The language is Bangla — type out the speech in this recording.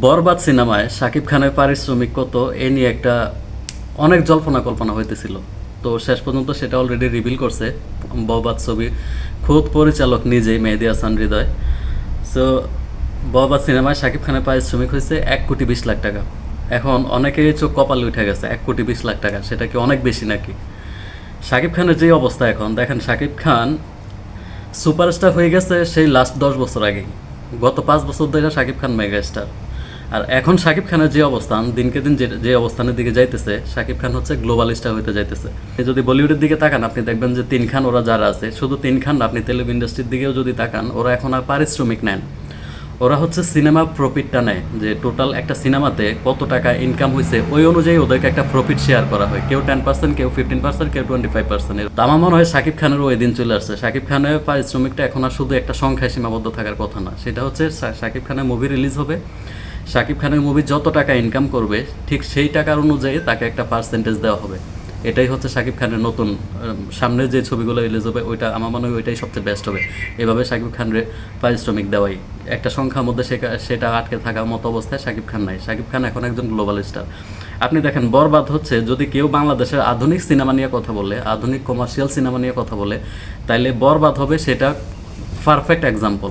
বরবাদ সিনেমায় শাকিব খানের পারিশ্রমিক কত, এ নিয়ে একটা অনেক জল্পনা কল্পনা হইতেছিল। তো শেষ পর্যন্ত সেটা অলরেডি রিভিল করছে বরবাদ ছবি খোদ পরিচালক নিজেই, মেহেদি হাসান হৃদয়। সো বরবাদ সিনেমায় শাকিব খানের পারিশ্রমিক হয়েছে এক কোটি বিশ লাখ টাকা। এখন অনেকেই চোখ কপালে উঠে গেছে, এক কোটি বিশ লাখ টাকা, সেটা কি অনেক বেশি নাকি? শাকিব খানের যে অবস্থা এখন, দেখেন শাকিব খান সুপারস্টার হয়ে গেছে সেই লাস্ট দশ বছর আগেই। গত পাঁচ বছর ধরে শাকিব খান মেগা স্টার আর এখন শাকিব খানের যে অবস্থান, দিনকে দিন যে অবস্থানের দিকে যাইতেছে শাকিব খান হচ্ছে গ্লোবাল স্টার হইতে যাইতেছে। যদি বলিউডের দিকে তাকান, আপনি দেখবেন যে তিন খান ওরা যারা আছে, শুধু তিন খান আপনি তেলুগু ইন্ডাস্ট্রির দিকেও যদি তাকান, ওরা এখন আর পারিশ্রমিক নেন। ওরা হচ্ছে সিনেমা প্রফিটটা নেয়, যে টোটাল একটা সিনেমাতে কত টাকা ইনকাম হয়েছে ওই অনুযায়ী ওদেরকে একটা প্রফিট শেয়ার করা হয়। কেউ টেন পার্সেন্ট কেউ ফিফটিন পার্সেন্ট কেউ টোয়েন্টি ফাইভ পার্সেন্ট আমার মনে হয় শাকিব খানেরও ওই দিন চলে আসছে। শাকিব খানের পারিশ্রমিকটা এখন আর শুধু একটা সংখ্যায় সীমাবদ্ধ থাকার কথা না। সেটা হচ্ছে শাকিব খানের মুভি রিলিজ হবে। শাকিব খানের মুভি যত টাকা ইনকাম করবে, ঠিক সেই টাকার অনুযায়ী তাকে একটা পার্সেন্টেজ দেওয়া হবে। এটাই হচ্ছে শাকিব খানের নতুন সামনে যে ছবিগুলো রিলিজ হবে, ওইটা আমার মনে হয় ওইটাই সবচেয়ে বেস্ট হবে। এভাবে শাকিব খানের পারিশ্রমিক দেওয়াই। একটা সংখ্যার মধ্যে সেটা- সেটা আটকে থাকার মতো অবস্থায় শাকিব খান নাই। শাকিব খান এখন একজন গ্লোবাল স্টার আপনি দেখেন, বরবাদ হচ্ছে যদি কেউ বাংলাদেশের আধুনিক সিনেমা নিয়ে কথা বলে, আধুনিক কমার্শিয়াল সিনেমা নিয়ে কথা বলে, তাইলে বরবাদ হবে সেটা পারফেক্ট এক্সাম্পল